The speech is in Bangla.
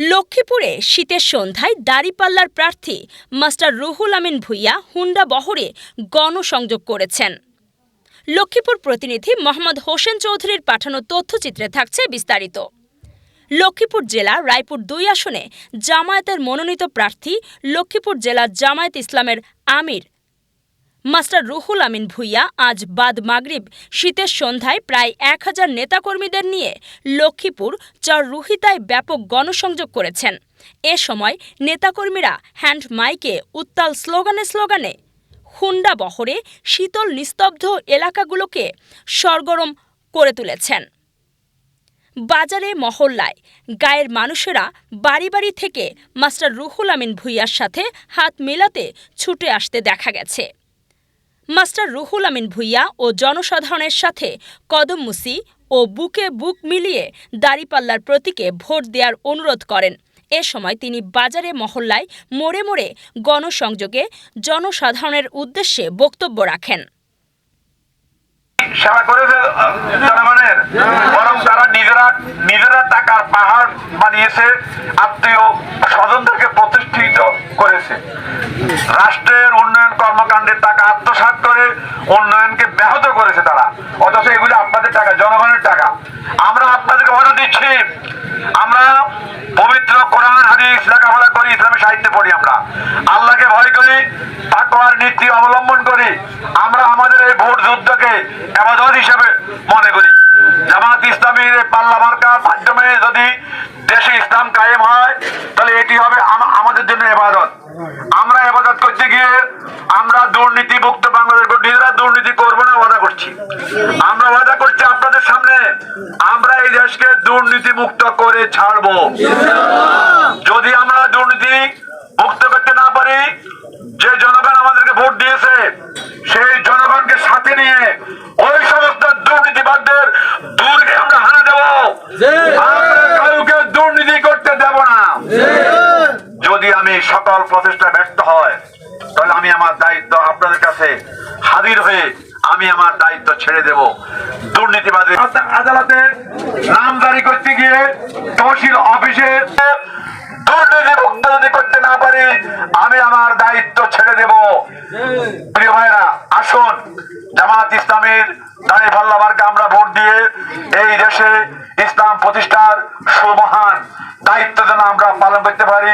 লক্ষ্মীপুরে শীতের সন্ধ্যায় দাড়িপাল্লার প্রার্থী মাস্টার রুহুল আমিন ভুইয়া হুন্ডা বহরে গণসংযোগ করেছেন। লক্ষ্মীপুর প্রতিনিধি মোহাম্মদ হোসেন চৌধুরীর পাঠানো তথ্যচিত্রে থাকছে বিস্তারিত। লক্ষ্মীপুর জেলা রায়পুর দুই আসনে জামায়াতের মনোনীত প্রার্থী লক্ষ্মীপুর জেলা জামায়াত ইসলামের আমির মাস্টার রুহুল আমিন ভুইয়া আজ বাদ মাগরিব। শীতের সন্ধ্যায় প্রায় এক হাজার নেতাকর্মীদের নিয়ে লক্ষ্মীপুর চর রুহিতায় ব্যাপক গণসংযোগ করেছেন। এ সময় নেতাকর্মীরা হ্যান্ড মাইকে উত্তাল স্লোগানে স্লোগানে, হুন্ডা বহরে শীতল নিস্তব্ধ এলাকাগুলোকে সরগরম করে তুলেছেন। বাজারে মহল্লায় গায়ের মানুষেরা বাড়ি বাড়ি থেকে মাস্টার রুহুল আমিন ভুইয়ার সাথে হাত মেলাতে ছুটে আসতে দেখা গেছে। মাস্টার রুহুল আমিন ভুইয়া ও জনসাধারণের সাথে কদম মুসি ও বুকে বুক মিলিয়ে দাড়িপাল্লার প্রতীকে ভোট দেওয়ার অনুরোধ করেন। এ সময় তিনি বাজারে মহল্লায় মোড়ে মোড়ে গণসংযোগে জনসাধারণের উদ্দেশ্যে বক্তব্য রাখেন। বরং তারা নিজেরা নিজেরা টাকার পাহাড় বানিয়েছে, আত্মীয় স্বজনদেরকে প্রতিষ্ঠিত করেছে। রাষ্ট্রের উন্নয়ন কর্মকাণ্ডের টাকা আত্মসাৎ করে, উন্নয়নকে ব্যাহত করেছে তারা। অথচ এগুলো আপনাদের টাকা, জনগণের টাকা। আমরা আপনাদেরকে অর্ডার দিচ্ছি। আমরা পবিত্র কোরআন হাদিস লেখাপড়া করি, ইসলামী সাহিত্যে পড়ি আমরা। আল্লাহকে ভয় করি, তাকওয়ার নীতি অবলম্বন করি। আমরা আমাদের এই ভোট যুদ্ধকে এবাদত হিসেবে মনে করি। জামাত ইসলামীর পাল্লা মার্কার মাধ্যমে যদি দেশে ইসলাম কায়েম হয় তাহলে এটি হবে আম- আমাদের জন্য এবাদত আমরা এবাদত করতে গিয়ে আমরা দুর্নীতি মুক্ত বাংলাদেশ নিজেরা দুর্নীতি করব না ওয়াদা করছি। আমরা ওয়াদা করছি আপনাদের সামনে আমরা এই দেশকে দুর্নীতি মুক্ত করে ছাড়বো। যদি আমরা দুর্নীতি মুক্ত করতে না পারি যে জনগণ আমাদেরকে ভোট দিয়েছে সেই জনগণকে সাথে নিয়ে ওই সমস্ত দুর্নীতিবাদদের দূরকে আমরা হানা দেব। আমরা কাউকে দুর্নীতি করতে দেব না। যদি আমি সকল প্রচেষ্টা ব্যর্থ হয় তাহলে আমি আমার দায়িত্ব আপনাদের কাছে হাজির হয়ে আমি আমার দায়িত্ব ছেড়ে দেব। দুর্নীতিবাদী আদালতে নাম করতে গিয়ে তহসিল অফিসে করতে না পারি, আমি আমার দায়িত্ব ছেড়ে দেব। প্রিয় ভাইরা আসুন জামাত ইসলামের দাঁড়িয়ে পাল্লা মার্কে আমরা ভোট দিয়ে এই দেশে ইসলাম প্রতিষ্ঠার সুমহান দায়িত্ব যেন আমরা পালন করতে পারি